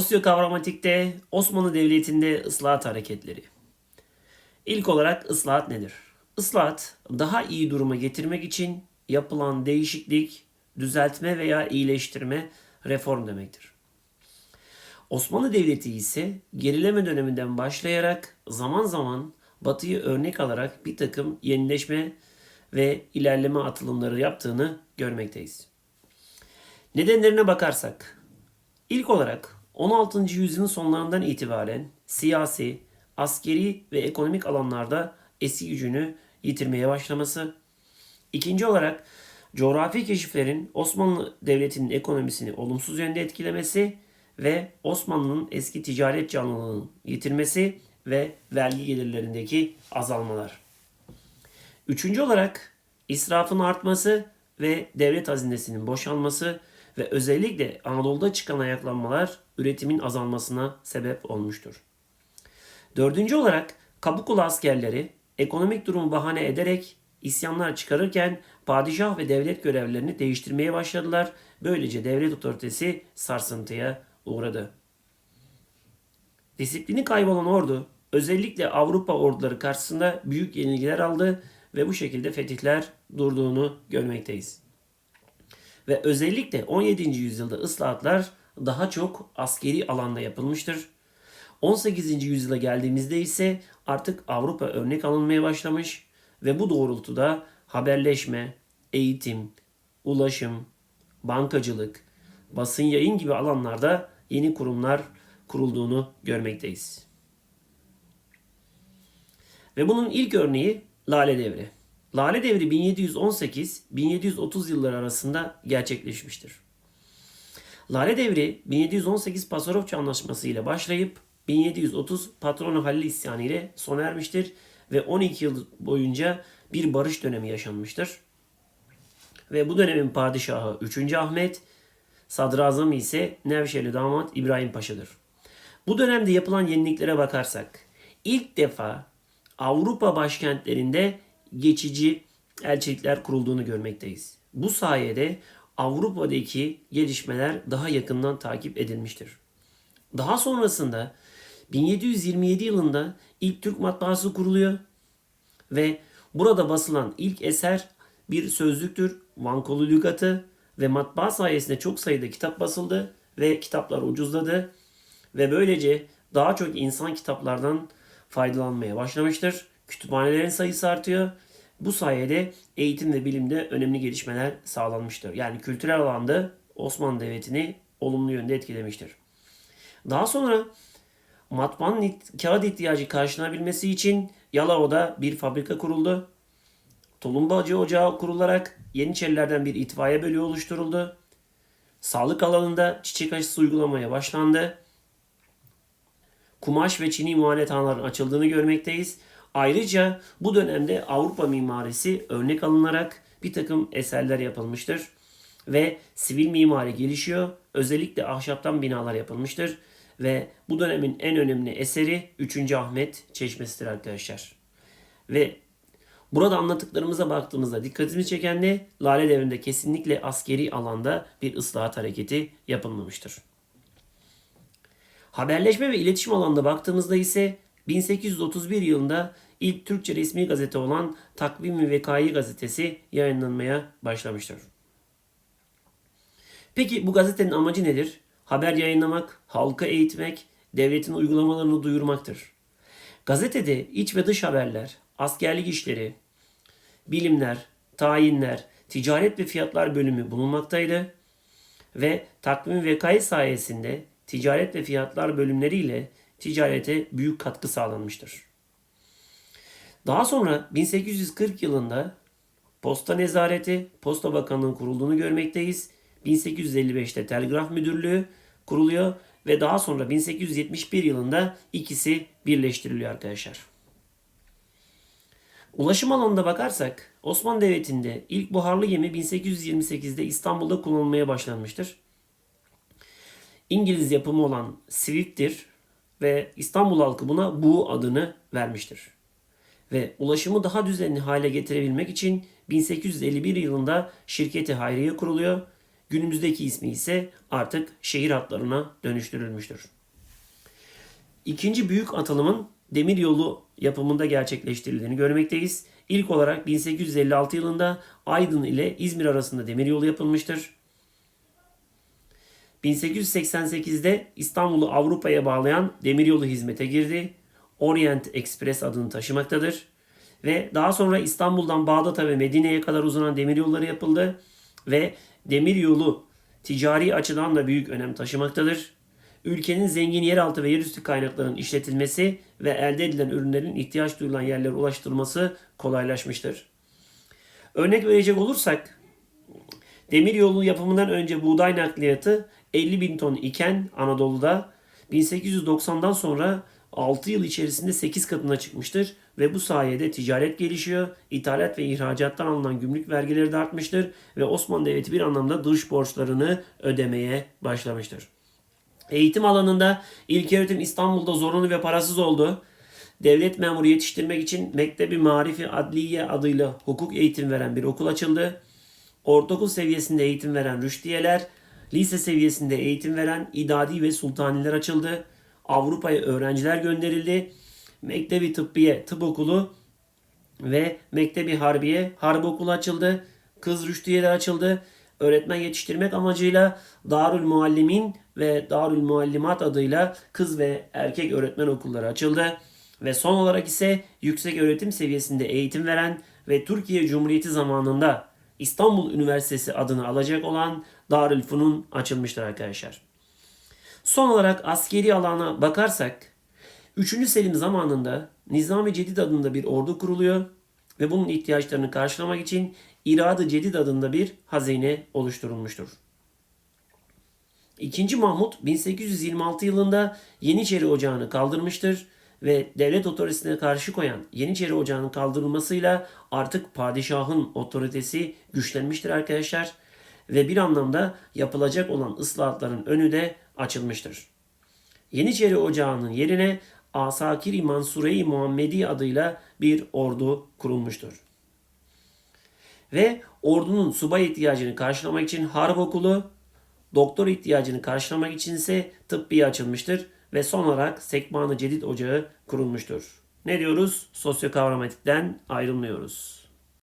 Sosyo-kavramatikte Osmanlı Devleti'nde ıslahat hareketleri. İlk olarak ıslahat nedir? Islahat daha iyi duruma getirmek için yapılan değişiklik, düzeltme veya iyileştirme, reform demektir. Osmanlı Devleti ise gerileme döneminden başlayarak zaman zaman Batı'yı örnek alarak bir takım yenileşme ve ilerleme atılımları yaptığını görmekteyiz. Nedenlerine bakarsak, ilk olarak 16. yüzyılın sonlarından itibaren siyasi, askeri ve ekonomik alanlarda eski gücünü yitirmeye başlaması. İkinci olarak coğrafi keşiflerin Osmanlı Devleti'nin ekonomisini olumsuz yönde etkilemesi ve Osmanlı'nın eski ticaret canlılığının yitirmesi ve vergi gelirlerindeki azalmalar. Üçüncü olarak israfın artması ve devlet hazinesinin boşalması ve özellikle Anadolu'da çıkan ayaklanmalar üretimin azalmasına sebep olmuştur. Dördüncü olarak Kabukulu askerleri ekonomik durumu bahane ederek isyanlar çıkarırken padişah ve devlet görevlerini değiştirmeye başladılar. Böylece devlet otoritesi sarsıntıya uğradı. Disiplini kaybolan ordu özellikle Avrupa orduları karşısında büyük yenilgiler aldı ve bu şekilde fetihler durduğunu görmekteyiz. Ve özellikle 17. yüzyılda ıslahatlar daha çok askeri alanda yapılmıştır. 18. yüzyıla geldiğimizde ise artık Avrupa örnek alınmaya başlamış ve bu doğrultuda haberleşme, eğitim, ulaşım, bankacılık, basın yayın gibi alanlarda yeni kurumlar kurulduğunu görmekteyiz. Ve bunun ilk örneği Lale Devri. Lale Devri 1718-1730 yılları arasında gerçekleşmiştir. Lale Devri 1718 Pasarofça Anlaşması ile başlayıp 1730 Patronu Halil isyanı ile sona ermiştir ve 12 yıl boyunca bir barış dönemi yaşanmıştır. Ve bu dönemin padişahı 3. Ahmet, sadrazamı ise Nevşehirli damat İbrahim Paşa'dır. Bu dönemde yapılan yeniliklere bakarsak ilk defa Avrupa başkentlerinde geçici elçilikler kurulduğunu görmekteyiz. Bu sayede Avrupa'daki gelişmeler daha yakından takip edilmiştir. Daha sonrasında 1727 yılında ilk Türk matbaası kuruluyor ve burada basılan ilk eser bir sözlüktür. Vankolu Lügatı ve matbaa sayesinde çok sayıda kitap basıldı ve kitaplar ucuzladı ve böylece daha çok insan kitaplardan faydalanmaya başlamıştır. Kütüphanelerin sayısı artıyor. Bu sayede eğitim ve bilimde önemli gelişmeler sağlanmıştır. Yani kültürel alanda Osmanlı Devleti'ni olumlu yönde etkilemiştir. Daha sonra matbaanın kağıt ihtiyacı karşılanabilmesi için Yalova'da bir fabrika kuruldu. Tulumbacı Ocağı kurularak Yeniçerilerden bir itfaiye bölüğü oluşturuldu. Sağlık alanında çiçek aşısı uygulamaya başlandı. Kumaş ve çini muayenethaneların açıldığını görmekteyiz. Ayrıca bu dönemde Avrupa mimarisi örnek alınarak bir takım eserler yapılmıştır. Ve sivil mimari gelişiyor. Özellikle ahşaptan binalar yapılmıştır. Ve bu dönemin en önemli eseri 3. Ahmet Çeşmesi'dir arkadaşlar. Ve burada anlattıklarımıza baktığımızda dikkatimizi çeken ne? Lale Devri'nde kesinlikle askeri alanda bir ıslahat hareketi yapılmamıştır. Haberleşme ve iletişim alanında baktığımızda ise 1831 yılında ilk Türkçe resmi gazete olan Takvim-i Vekai gazetesi yayınlanmaya başlamıştır. Peki bu gazetenin amacı nedir? Haber yayınlamak, halka eğitmek, devletin uygulamalarını duyurmaktır. Gazetede iç ve dış haberler, askerlik işleri, bilimler, tayinler, ticaret ve fiyatlar bölümü bulunmaktaydı ve takvim vekayı sayesinde ticaret ve fiyatlar bölümleriyle ticarete büyük katkı sağlanmıştır. Daha sonra 1840 yılında Posta Nezareti, Posta Bakanlığı'nın kurulduğunu görmekteyiz. 1855'te Telgraf Müdürlüğü kuruluyor ve daha sonra 1871 yılında ikisi birleştiriliyor arkadaşlar. Ulaşım alanında bakarsak Osmanlı Devleti'nde ilk buharlı gemi 1828'de İstanbul'da kullanılmaya başlanmıştır. İngiliz yapımı olan Swift'tir ve İstanbul halkı buna Bu adını vermiştir. Ve ulaşımı daha düzenli hale getirebilmek için 1851 yılında şirketi Hayriye kuruluyor Günümüzdeki ismi ise artık şehir hatlarına dönüştürülmüştür. İkinci büyük atılımın demiryolu yapımında gerçekleştirildiğini görmekteyiz. İlk olarak 1856 yılında Aydın ile İzmir arasında demiryolu yapılmıştır. 1888'de İstanbul'u Avrupa'ya bağlayan demiryolu hizmete girdi. Orient Express adını taşımaktadır. Ve daha sonra İstanbul'dan Bağdat'a ve Medine'ye kadar uzanan demiryolları yapıldı. Ve demiryolu ticari açıdan da büyük önem taşımaktadır. Ülkenin zengin yeraltı ve yerüstü kaynaklarının işletilmesi ve elde edilen ürünlerin ihtiyaç duyulan yerlere ulaştırılması kolaylaşmıştır. Örnek verecek olursak Demiryolu yapımından önce buğday nakliyatı 50 bin ton iken Anadolu'da 1890'dan sonra 6 yıl içerisinde 8 katına çıkmıştır ve bu sayede ticaret gelişiyor, ithalat ve ihracattan alınan gümrük vergileri de artmıştır ve Osmanlı Devleti bir anlamda dış borçlarını ödemeye başlamıştır. Eğitim alanında ilköğretim İstanbul'da zorunlu ve parasız oldu. Devlet memuru yetiştirmek için Mektebi Marifi Adliye adıyla hukuk eğitim veren bir okul açıldı. Ortaokul seviyesinde eğitim veren rüştiyeler, lise seviyesinde eğitim veren idadi ve sultaniler açıldı. Avrupa'ya öğrenciler gönderildi. Mektebi Tıbbiye Tıp Okulu ve Mektebi Harbiye Harp Okulu açıldı. Kız rüştiyeler açıldı. Öğretmen yetiştirmek amacıyla Darül Muallimin ve Darül Muallimat adıyla kız ve erkek öğretmen okulları açıldı. Ve son olarak ise yüksek öğretim seviyesinde eğitim veren ve Türkiye Cumhuriyeti zamanında İstanbul Üniversitesi adını alacak olan Darülfünun açılmıştır arkadaşlar. Son olarak askeri alana bakarsak 3. Selim zamanında Nizami Cedid adında bir ordu kuruluyor ve bunun ihtiyaçlarını karşılamak için İradı Cedid adında bir hazine oluşturulmuştur. İkinci Mahmut 1826 yılında Yeniçeri Ocağı'nı kaldırmıştır ve devlet otoritesine karşı koyan Yeniçeri Ocağı'nın kaldırılmasıyla artık padişahın otoritesi güçlenmiştir arkadaşlar ve bir anlamda yapılacak olan ıslahatların önü de açılmıştır. Yeniçeri Ocağı'nın yerine Asakiri Mansure-i Muhammedi adıyla bir ordu kurulmuştur. Ve ordunun subay ihtiyacını karşılamak için harp okulu, doktor ihtiyacını karşılamak için ise tıbbiye açılmıştır ve son olarak Sekban-ı Cedid Ocağı kurulmuştur. Ne diyoruz? Sosyo kavramatikten ayrılmıyoruz.